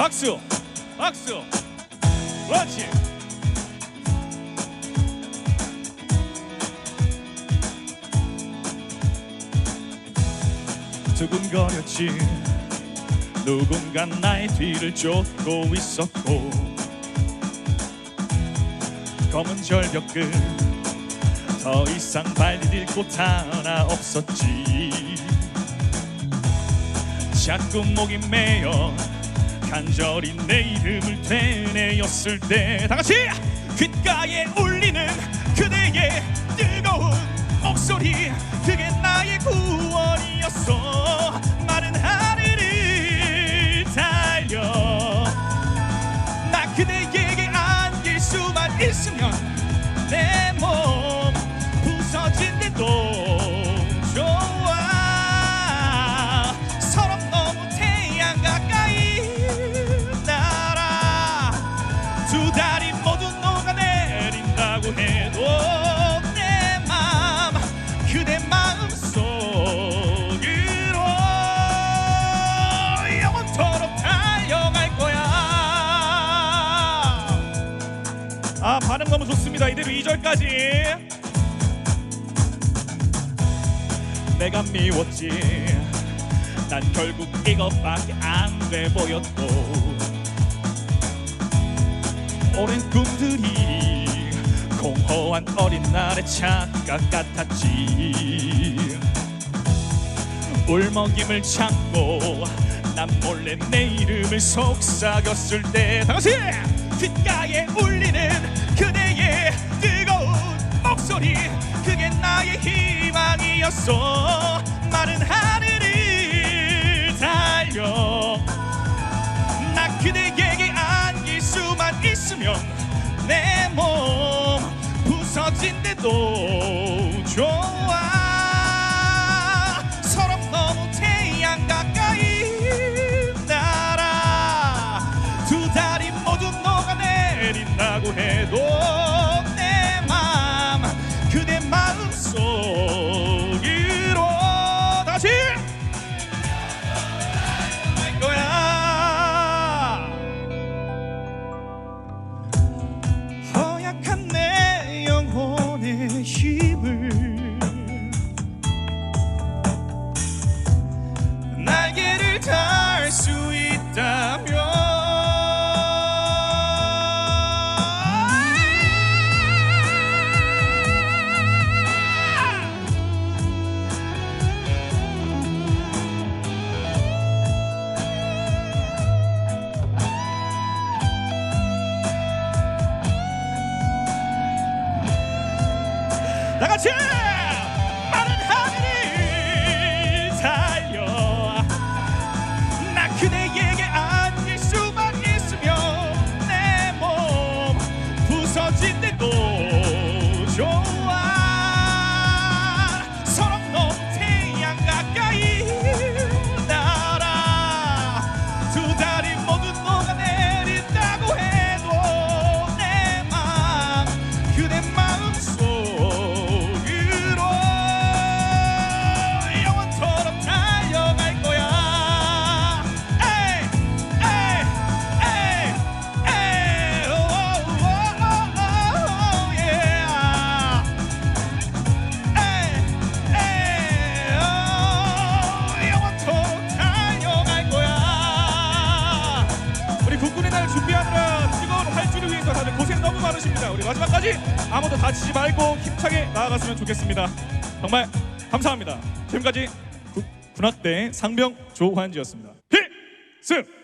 박수 박수. 그렇지. 두근거렸지. 누군가 나의 뒤를 쫓고 있었고. 검은 절벽 끝더 이상 발디딜 곳 하나 없었지. 자꾸 목이 메여 간절히 내 이름을 되뇌었을 때 다같이 귓가에 울리는 그대의 뜨거운 목소리 그게 나의 구원이었어. 마른 하늘을 달려. 나 그대에게 안길 수만 있으면 좋습니다. 이대로 2절까지. 내가 미웠지. 난 결국 이것밖에 안 돼 보였고. 오랜 꿈들이 공허한 어린 날의 착각 같았지. 울먹임을 참고 난 몰래 내 이름을 속삭였을 때 다같이 귓가에 울리는 그대의 뜨거운 목소리 그게 나의 희망이었어. 마른 하늘을 달려. 나 그대에게 안길 수만 있으면 내 몸 부서진대도 좋아 내린다고 해도 다 같이 마른 하늘을 달려. 나 그대에게 안길 수만 있으면 내 몸 부서진 대도 좋아. 서럽 너무 태양 가까이 날아 두 다리 모두 뜨거운 활주를 위해서 다들 고생 너무 많으십니다. 우리 마지막까지 아무도 다치지 말고 힘차게 나아갔으면 좋겠습니다. 정말 감사합니다. 지금까지 국- 군악대 상병 조환지였습니다. 필승!